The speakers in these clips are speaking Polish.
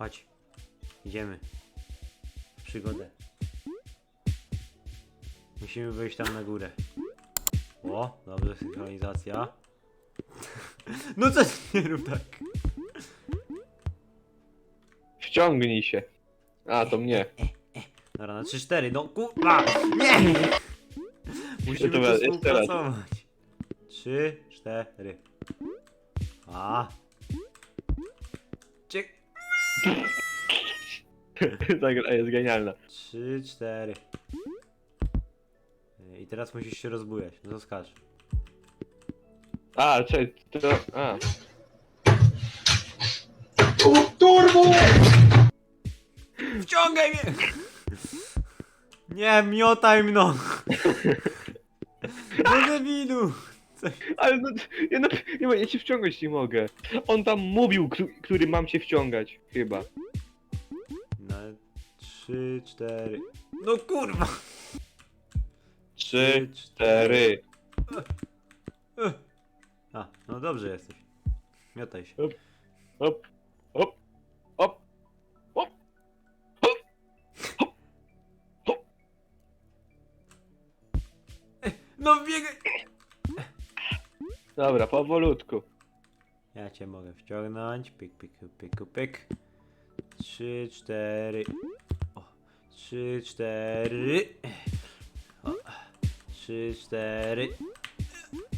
Chodź. Idziemy. W przygodę. Musimy wejść tam na górę. O, dobrze, synchronizacja. No co nie rób tak. Wciągnij się. A, to mnie. Dobra, na 3-4, no kurwa! Nie! Musimy jeszcze raz. współpracować. 3, 4. A. Cie... Ta gra jest genialna. 3, 4. I teraz musisz się rozbujać. No to skacz. A, cześć, to... A. Wciągaj mnie! Nie, miotaj mną! No debilu! Ale no, ja, no, nie, ma- ja cię wciągać nie mogę. On tam mówił, któ- który mam cię wciągać, chyba. Na 3, 4. No kurwa! Trzy, cztery. A, no dobrze jesteś. Miotaj się. Hop, hop, hop, hop, hop, hop, hop. No biegaj! Dobra, powolutku. Ja cię mogę wciągnąć. Pyk, pyk. 3, 4. O, 3, 4. O, 3, 4.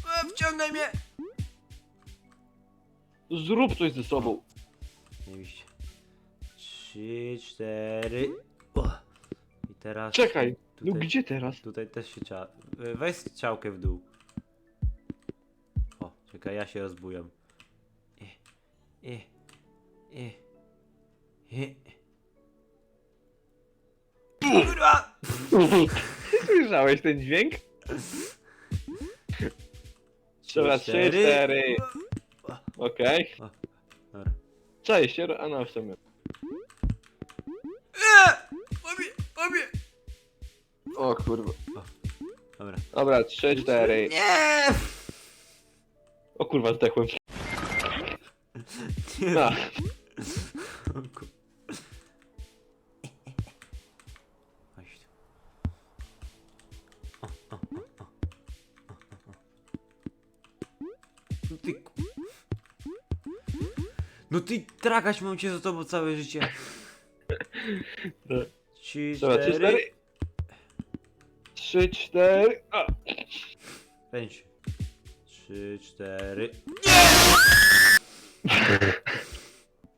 O, Wciągaj mnie! Zrób coś ze sobą. Oczywiście. 3, 4. O. I teraz. Czekaj, no Tutaj- gdzie teraz? Tutaj też się trzeba. Weź strzałkę w dół. O, czekaj, ja się rozbujam. I, i, i, i. Kurwa! Słyszałeś ten dźwięk? Dobra, trzy, cztery. Okej. Dobra. Cześć, a no w sumie. Obie, obie! O kurwa. Dobra. Dobra, trzy, cztery. Nie! Kurwa, zdechłem. Nie. A, O ku- Chodź tu. O, o, o, o. O, o, o. No ty ku- No ty tragaś mam cię za tobą całe życie. Trzy, Dobra, trzy, cztery. cztery. Trzy, cztery. A. Pięć. Trzy, cztery.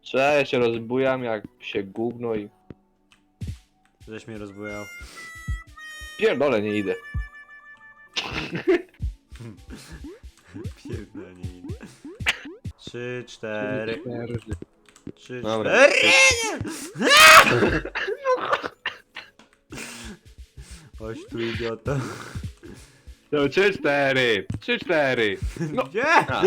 Cześć, się rozbujam jak się gówno i... Żeś mnie rozbujał. Pierdolę, nie idę. Pierdolę, nie idę. Trzy, cztery. Trzy, Dobra. cztery. Chodź tu idiota. To trzy, cztery. Trzy, cztery. No. Gdzie? A.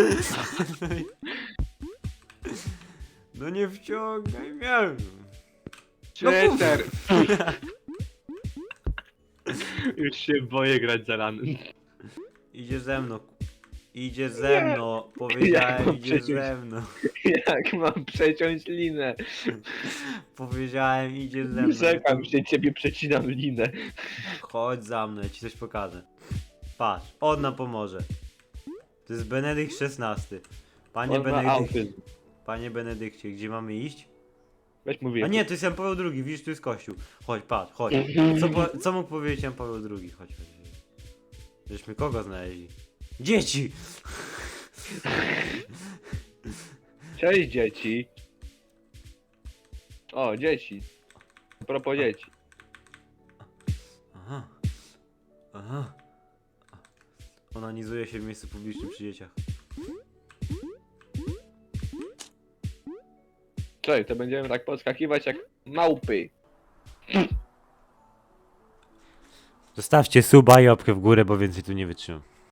No nie wciągaj mnie. Trzy, No mów. cztery. Już się boję grać za ranem. Idzie ze mną. Idzie ze mną. Powiedziałem, mam idzie przecież- ze mną. Jak mam przeciąć linę? Powiedziałem, idzie ze mną. Czekam się, ciebie przecinam linę. Chodź za mną, ja ci coś pokażę. Patrz, on nam pomoże. To jest Benedykt XVI. Panie On ma Benedykt, autyzm. panie Benedykcie, gdzie mamy iść? Weź A mówię. nie, to jest Jan Paweł II, widzisz, tu jest kościół. Chodź, patrz, chodź. Co, po, co mógł powiedzieć Jan Paweł II? Chodź, chodź. Żeśmy kogo znaleźli? Dzieci! Cześć dzieci. O, dzieci. A propos dzieci. Aha. Aha. Onanizuje się w miejscu publicznym przy dzieciach. Cześć, to będziemy tak podskakiwać jak małpy. Zostawcie suba i łapkę w górę, bo więcej tu nie wytrzymam.